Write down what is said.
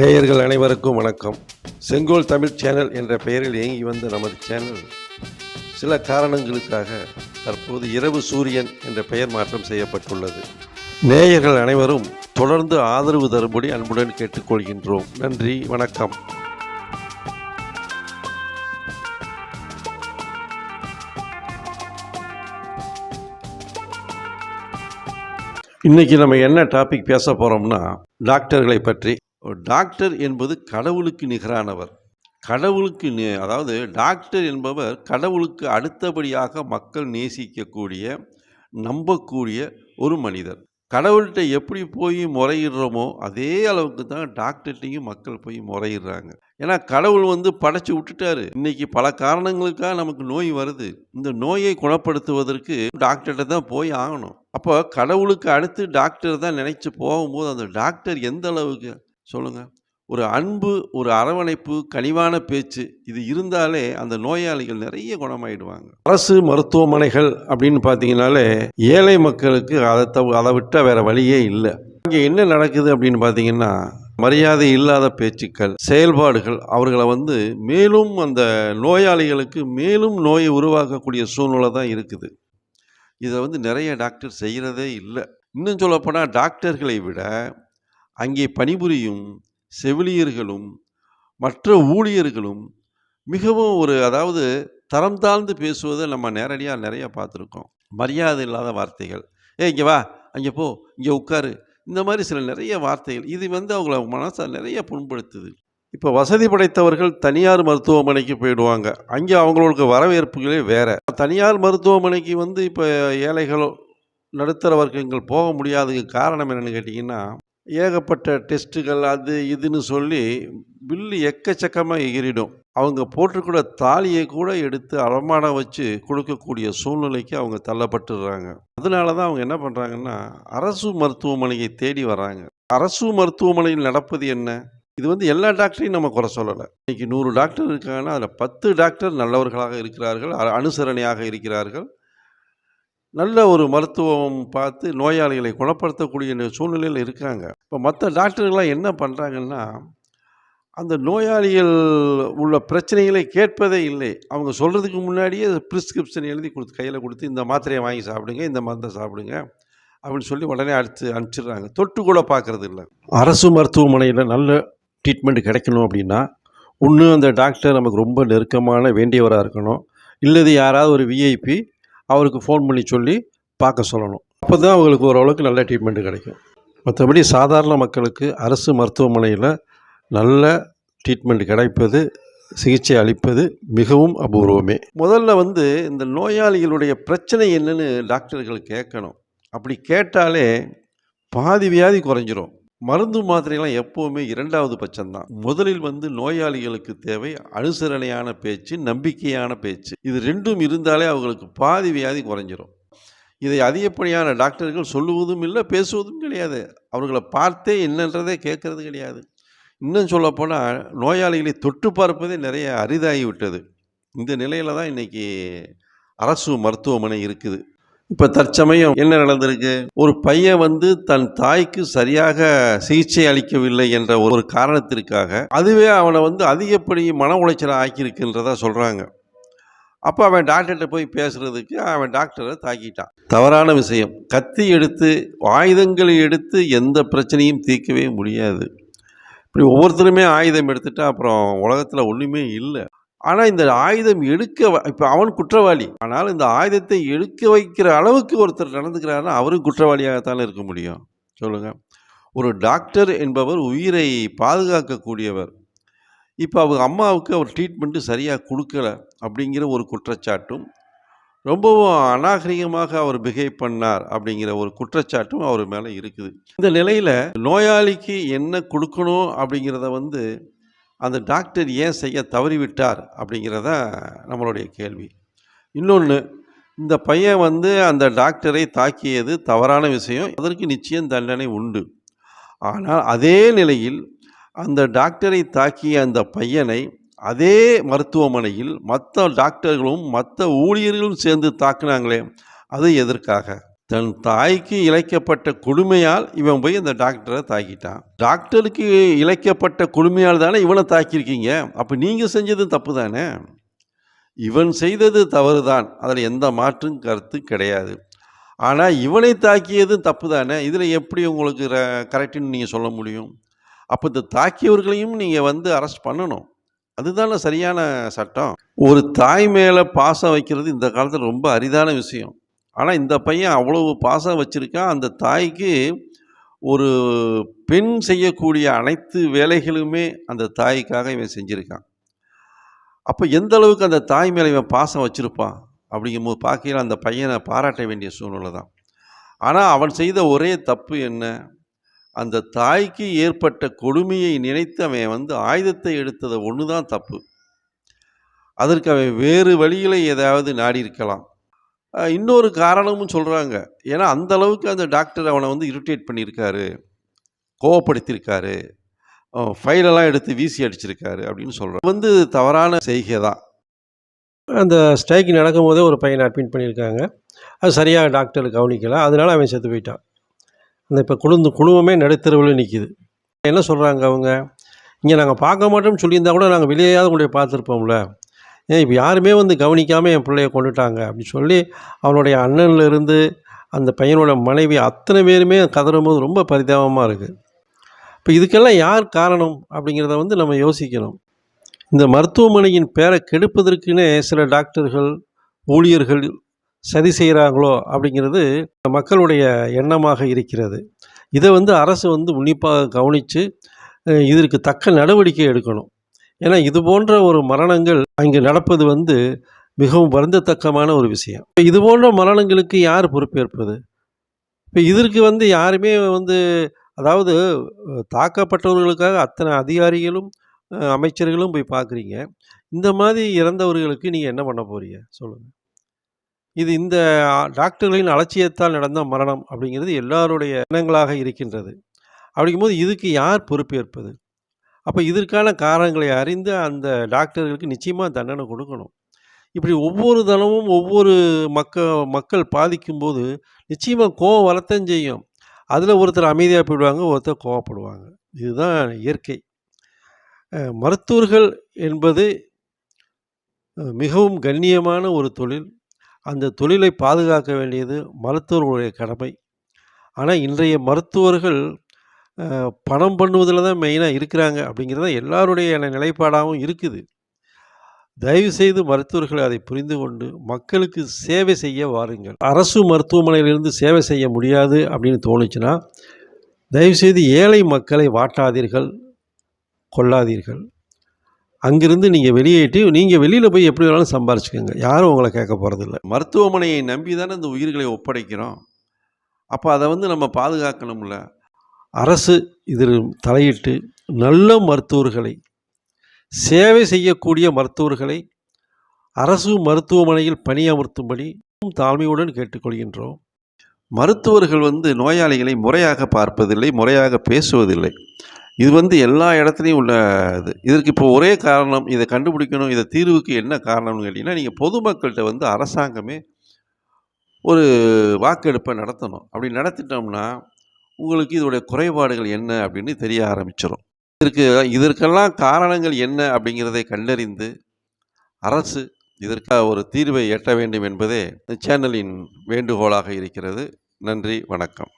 நேயர்கள் அனைவருக்கும் வணக்கம். செங்கோல் தமிழ் சேனல் என்ற பெயரில் இயங்கி வந்த நமது சேனல் சில காரணங்களுக்காக தற்போது இரவு சூரியன் என்ற பெயர் மாற்றம் செய்யப்பட்டுள்ளது. நேயர்கள் அனைவரும் தொடர்ந்து ஆதரவு தரும்படி அன்புடன் கேட்டுக்கொள்கின்றோம். நன்றி வணக்கம். இன்னைக்கு நம்ம என்ன டாபிக் பேச போறோம்னா டாக்டர்களை பற்றி ஒரு டாக்டர் என்பது கடவுளுக்கு நிகரானவர். கடவுளுக்கு அதாவது டாக்டர் என்பவர் கடவுளுக்கு அடுத்தபடியாக மக்கள் நேசிக்கக்கூடிய நம்பக்கூடிய ஒரு மனிதர். கடவுள்கிட்ட எப்படி போய் முறையிடுறோமோ அதே அளவுக்கு தான் டாக்டர்கிட்டையும் மக்கள் போய் முறையிடுறாங்க. ஏன்னா கடவுள் வந்து படைச்சி விட்டுட்டாரு. இன்னைக்கு பல காரணங்களுக்காக நமக்கு நோய் வருது. இந்த நோயை குணப்படுத்துவதற்கு டாக்டர்கிட்ட தான் போய் ஆகணும். அப்போ கடவுளுக்கு அடுத்து டாக்டர் தான் நினைச்சு போகும்போது அந்த டாக்டர் எந்த அளவுக்கு சொல்லுங்கள் ஒரு அன்பு ஒரு அரவணைப்பு கனிவான பேச்சு இது இருந்தாலே அந்த நோயாளிகள் நிறைய குணமாயிடுவாங்க. அரசு மருத்துவமனைகள் அப்படின்னு பார்த்தீங்கனாலே ஏழை மக்களுக்கு அதை தவ அதை விட்டால் வேற வழியே இல்லை. இங்கே என்ன நடக்குது அப்படின்னு பார்த்தீங்கன்னா மரியாதை இல்லாத பேச்சுக்கள் செயல்பாடுகள் அவர்களை வந்து மேலும் அந்த நோயாளிகளுக்கு மேலும் நோயை உருவாக்கக்கூடிய சூழ்நிலை தான் இருக்குது. இதை வந்து நிறைய டாக்டர் செய்கிறதே இல்லை. இன்னும் சொல்லப்போனால் டாக்டர்களை விட அங்கே பணிபுரியும் செவிலியர்களும் மற்ற ஊழியர்களும் மிகவும் ஒரு அதாவது தரம் தாழ்ந்து பேசுவதை நம்ம நேரடியாக நிறையா பார்த்துருக்கோம். மரியாதை இல்லாத வார்த்தைகள். ஏ இங்கே வா அங்கே போ இங்கே உட்காரு. இந்த மாதிரி சில நிறைய வார்த்தைகள். இது வந்து அவங்கள மனசை நிறைய புண்படுத்துது. இப்போ வசதி படைத்தவர்கள் தனியார் மருத்துவமனைக்கு போயிடுவாங்க. அங்கே அவங்களுக்கு வரவேற்புகளே வேறு. தனியார் மருத்துவமனைக்கு வந்து இப்போ ஏழைகளோ நடுத்தர வர்க்கங்கள் போக முடியாததுக்கு காரணம் என்னென்னு கேட்டிங்கன்னா ஏகப்பட்ட டெஸ்ட்டுகள் அது இதுன்னு சொல்லி பில்லு எக்கச்சக்கமாக எகிரிடும். அவங்க போட்டிருக்கிற தாலியை கூட எடுத்து அலமானம் வச்சு கொடுக்கக்கூடிய சூழ்நிலைக்கு அவங்க தள்ளப்பட்டுடுறாங்க அதனால தான் அவங்க என்ன பண்ணுறாங்கன்னா அரசு மருத்துவமனையை தேடி வராங்க. அரசு மருத்துவமனையில் நடப்பது என்ன? இது வந்து எல்லா டாக்டரையும் நம்ம குறை சொல்லலை. இன்னைக்கு நூறு டாக்டர் இருக்காங்கன்னா அதில் பத்து டாக்டர் நல்லவர்களாக இருக்கிறார்கள் அனுசரணையாக இருக்கிறார்கள். நல்ல ஒரு மருத்துவம் பார்த்து நோயாளிகளை குணப்படுத்தக்கூடிய சூழ்நிலையில் இருக்காங்க. இப்போ மற்ற டாக்டர்கள்லாம் என்ன பண்ணுறாங்கன்னா அந்த நோயாளிகள் உள்ள பிரச்சனைகளை கேட்பதே இல்லை. அவங்க சொல்கிறதுக்கு முன்னாடியே ப்ரிஸ்கிரிப்ஷன் எழுதி கொடுத்து கையில் கொடுத்து இந்த மாத்திரையை வாங்கி சாப்பிடுங்க இந்த மருந்தை சாப்பிடுங்க அப்படின்னு சொல்லி உடனே அடுத்து அனுப்பிச்சிடுறாங்க. தொட்டு கூட பார்க்குறது இல்லை. அரசு மருத்துவமனையில் நல்ல ட்ரீட்மெண்ட் கிடைக்கணும் அப்படின்னா ஒன்று அந்த டாக்டர் நமக்கு ரொம்ப நெருக்கமான வேண்டியவராக இருக்கணும். இல்லது யாராவது ஒரு விஐபி அவருக்கு ஃபோன் பண்ணி சொல்லி பார்க்க சொல்லணும். அப்போ தான் அவங்களுக்கு ஓரளவுக்கு நல்ல ட்ரீட்மெண்ட் கிடைக்கும். மற்றபடி சாதாரண மக்களுக்கு அரசு மருத்துவமனையில் நல்ல ட்ரீட்மெண்ட் கிடைப்பது சிகிச்சை அளிப்பது மிகவும் அபூர்வமே. முதல்ல வந்து இந்த நோயாளிகளுடைய பிரச்சனை என்னன்னு டாக்டர்கள் கேட்கணும். அப்படி கேட்டாலே பாதி வியாதி குறைஞ்சிரும். மருந்து மாத்திரைலாம் எப்போவுமே இரண்டாவது பட்சம்தான். முதலில் வந்து நோயாளிகளுக்கு தேவை அனுசரணையான பேச்சு நம்பிக்கையான பேச்சு. இது ரெண்டும் இருந்தாலே அவங்களுக்கு பாதி வியாதி குறைஞ்சிரும். இதை அதிகப்படியான டாக்டர்கள் சொல்லுவதும் இல்லை பேசுவதும் கிடையாது. அவர்களை பார்த்தே என்னன்றதே கேட்கறது கிடையாது. இன்னும் சொல்லப்போனால் நோயாளிகளை தொட்டு பார்ப்பதே நிறைய அரிதாகி விட்டது இந்த நிலையில் தான் இன்னைக்கு அரசு மருத்துவமனை இருக்குது. இப்போ தற்சமயம் என்ன நடந்திருக்கு? ஒரு பையன் வந்து தன் தாய்க்கு சரியாக சிகிச்சை அளிக்கவில்லை என்ற ஒரு காரணத்திற்காக அதுவே அவனை வந்து அதிகப்படி மன உளைச்சலை ஆக்கியிருக்குன்றதா சொல்கிறாங்க அப்போ அவன் டாக்டர்கிட்ட போய் பேசுறதுக்கு அவன் டாக்டரை தாக்கிட்டான். தவறான விஷயம். கத்தி எடுத்து ஆயுதங்களை எடுத்து எந்த பிரச்சனையும் தீர்க்கவே முடியாது. இப்படி ஒவ்வொருத்தருமே ஆயுதம் எடுத்துட்டா அப்புறம் உலகத்தில் ஒன்றுமே இல்லை. ஆனால் இந்த ஆயுதம் எடுக்க இப்போ அவன் குற்றவாளி. ஆனால் இந்த ஆயுதத்தை எடுக்க வைக்கிற அளவுக்கு ஒருத்தர் நடந்துக்கிறாருன்னா அவரும் குற்றவாளியாகத்தானே இருக்க முடியும். சொல்லுங்கள் ஒரு டாக்டர் என்பவர் உயிரை பாதுகாக்கக்கூடியவர். இப்போ அவங்க அம்மாவுக்கு அவர் ட்ரீட்மெண்ட்டு சரியாக கொடுக்கல அப்படிங்கிற ஒரு குற்றச்சாட்டும் ரொம்பவும் அநாகரிகமாக அவர் பிஹேவ் பண்ணார் அப்படிங்கிற ஒரு குற்றச்சாட்டும் அவர் மேலே இருக்குது. இந்த நிலையில் நோயாளிக்கு என்ன கொடுக்கணும் அப்படிங்கிறத வந்து அந்த டாக்டர் ஏன் செய்ய தவறிவிட்டார் அப்படிங்கிறத நம்மளுடைய கேள்வி. இன்னொன்று இந்த பையன் வந்து அந்த டாக்டரை தாக்கியது தவறான விஷயம் அதற்கு நிச்சயம் தண்டனை உண்டு. ஆனால் அதே நிலையில் அந்த டாக்டரை தாக்கிய அந்த பையனை அதே மருத்துவமனையில் மற்ற டாக்டர்களும் மற்ற ஊழியர்களும் சேர்ந்து தாக்குனாங்களே அது எதற்காக? தன் தாய்க்கு இழைக்கப்பட்ட கொடுமையால் இவன் போய் அந்த டாக்டரை தாக்கிட்டான். டாக்டருக்கு இழைக்கப்பட்ட கொடுமையால் தானே இவனை தாக்கியிருக்கீங்க? அப்போ நீங்கள் செஞ்சது தப்பு தானே? இவன் செய்தது தவறு தான் அதில் எந்த மாற்றும் கருத்து கிடையாது. ஆனால் இவனை தாக்கியது தப்பு தானே? இதில் எப்படி உங்களுக்கு கரெக்டுன்னு நீங்கள் சொல்ல முடியும்? அப்போ இந்த தாக்கியவர்களையும் நீங்கள் வந்து அரெஸ்ட் பண்ணணும். அதுதானே சரியான சட்டம். ஒரு தாய் மேலே பாசம் வைக்கிறது இந்த காலத்தில் ரொம்ப அரிதான விஷயம். ஆனால் இந்த பையன் அவ்வளவு பாசம் வச்சுருக்கான். அந்த தாய்க்கு ஒரு பெண் செய்யக்கூடிய அனைத்து வேலைகளுமே அந்த தாய்க்காக இவன் செஞ்சுருக்கான். அப்போ எந்த அளவுக்கு அந்த தாய் மேலே இவன் பாசம் வச்சுருப்பான் அப்படிங்கும்போது பார்க்கையில் அந்த பையனை பாராட்ட வேண்டிய சூழ்நிலை தான். ஆனால் அவன் செய்த ஒரே தப்பு என்ன? அந்த தாய்க்கு ஏற்பட்ட கொடுமையை நினைத்து அவன் வந்து ஆயுதத்தை எடுத்தது ஒன்று தான் தப்பு. அதற்கு அவன் வேறு வழியில் ஏதாவது நாடி இருக்கலாம் இன்னொரு காரணமும் சொல்கிறாங்க ஏன்னா அந்த அளவுக்கு அந்த டாக்டர் அவனை வந்து இரிட்டேட் பண்ணியிருக்காரு. கோவப்படுத்தியிருக்காரு. ஃபைலெல்லாம் எடுத்து வீசி அடிச்சிருக்காரு அப்படின்னு சொல்கிறாங்க வந்து தவறான செய்கை தான். அந்த ஸ்ட்ரைக் நடக்கும்போதே ஒரு பையனை அட்மிட் பண்ணியிருக்காங்க. அது சரியாக டாக்டர் கவனிக்கல. அதனால அவன் செத்து போயிட்டான். அந்த இப்போ குழுந்து குழுவமே நடுத்தெருவில் நிற்கிது என்ன சொல்கிறாங்க அவங்க? இங்கே நாங்கள் பார்க்க மாட்டோம்னு சொல்லியிருந்தா கூட நாங்கள் வெளியேயாவது உங்களுடைய பார்த்துருப்போம்ல. இப்போ யாருமே வந்து கவனிக்காமல் என் பிள்ளைய கொண்டுட்டாங்க அப்படின்னு சொல்லி அவனுடைய அண்ணன்லருந்து அந்த பையனோட மனைவி அத்தனை பேருமே கதறும்போது ரொம்ப பரிதாபமாக இருக்குது இப்போ இதுக்கெல்லாம் யார் காரணம் அப்படிங்கிறத வந்து நம்ம யோசிக்கணும். இந்த மருத்துவமனையின் பேரை கெடுப்பதற்குன்னே சில டாக்டர்கள் ஊழியர்கள் சதி செய்கிறாங்களோ அப்படிங்கிறது மக்களுடைய எண்ணமாக இருக்கிறது. இதை வந்து அரசு வந்து உன்னிப்பாக கவனித்து இதற்கு தக்க நடவடிக்கை எடுக்கணும். ஏன்னா இது போன்ற ஒரு மரணங்கள் அங்கே நடப்பது வந்து மிகவும் வருந்தத்தக்கமான ஒரு விஷயம். இப்போ இது போன்ற மரணங்களுக்கு யார் பொறுப்பேற்பது? இப்போ இதற்கு வந்து யாருமே வந்து அதாவது தாக்கப்பட்டவர்களுக்காக அத்தனை அதிகாரிகளும் அமைச்சர்களும் போய் பார்க்குறீங்க. இந்த மாதிரி இறந்தவர்களுக்கு நீங்கள் என்ன பண்ண போறீங்க? சொல்லுங்கள் இது இந்த டாக்டர்களின் அலட்சியத்தால் நடந்த மரணம் அப்படிங்கிறது எல்லாருடைய எண்ணங்களாக இருக்கின்றது. அப்படிங்கும்போது இதுக்கு யார் பொறுப்பேற்பது? அப்போ இதற்கான காரணங்களை அறிந்து அந்த டாக்டர்களுக்கு நிச்சயமாக தண்டனை கொடுக்கணும். இப்படி ஒவ்வொரு தனமும் ஒவ்வொரு மக்க மக்கள் பாதிக்கும்போது நிச்சயமாக கோவம் வரத்தான் செய்யும். அதில் ஒருத்தர் அமைதியாக போயிடுவாங்க ஒருத்தர் கோவப்படுவாங்க. இதுதான் இயற்கை. மருத்துவர்கள் என்பது மிகவும் கண்ணியமான ஒரு தொழில். அந்த தொழிலை பாதுகாக்க வேண்டியது மருத்துவர்களுடைய கடமை. ஆனால் இன்றைய மருத்துவர்கள் பணம் பண்ணுவதில் தான் மெயினாக இருக்கிறாங்க அப்படிங்கிறது தான் எல்லாருடைய நிலைப்பாடாகவும் இருக்குது. தயவுசெய்து மருத்துவர்கள் அதை புரிந்து கொண்டு மக்களுக்கு சேவை செய்ய வாருங்கள். அரசு மருத்துவமனையிலிருந்து சேவை செய்ய முடியாது அப்படின்னு தோணுச்சுன்னா தயவுசெய்து ஏழை மக்களை வாட்டாதீர்கள் கொள்ளாதீர்கள். அங்கிருந்து நீங்கள் வெளியேற்றி நீங்கள் வெளியில் போய் எப்படி வேணாலும் சம்பாரிச்சுக்கோங்க. யாரும் உங்களை கேட்க போகிறதில்ல மருத்துவமனையை நம்பி தானே இந்த உயிர்களை ஒப்படைக்கிறோம். அப்போ அதை வந்து நம்ம பாதுகாக்கணும்ல. அரசு இதில் தலையிட்டு நல்ல மருத்துவர்களை சேவை செய்யக்கூடிய மருத்துவர்களை அரசு மருத்துவமனையில் பணியமர்த்தும்படி தாழ்மையுடன் கேட்டுக்கொள்கின்றோம். மருத்துவர்கள் வந்து நோயாளிகளை முறையாக பார்ப்பதில்லை முறையாக பேசுவதில்லை. இது வந்து எல்லா இடத்துலையும் உள்ள இது. இதற்கு இப்போ ஒரே காரணம் இதை கண்டுபிடிக்கணும் இதை தீர்வுக்கு என்ன காரணம்னு கேட்டிங்கன்னா நீங்கள் பொதுமக்கள்கிட்ட வந்து அரசாங்கமே ஒரு வாக்கெடுப்பை நடத்தணும். அப்படி நடத்திட்டோம்னா உங்களுக்கு இதோடைய குறைபாடுகள் என்ன அப்படின்னு தெரிய ஆரம்பிச்சிடும் இதற்கு இதற்கெல்லாம் காரணங்கள் என்ன அப்படிங்கிறதை கண்டறிந்து அரசு இதற்காக ஒரு தீர்வை எட்ட வேண்டும் என்பதே இந்த சேனலின் வேண்டுகோளாக இருக்கிறது. நன்றி வணக்கம்.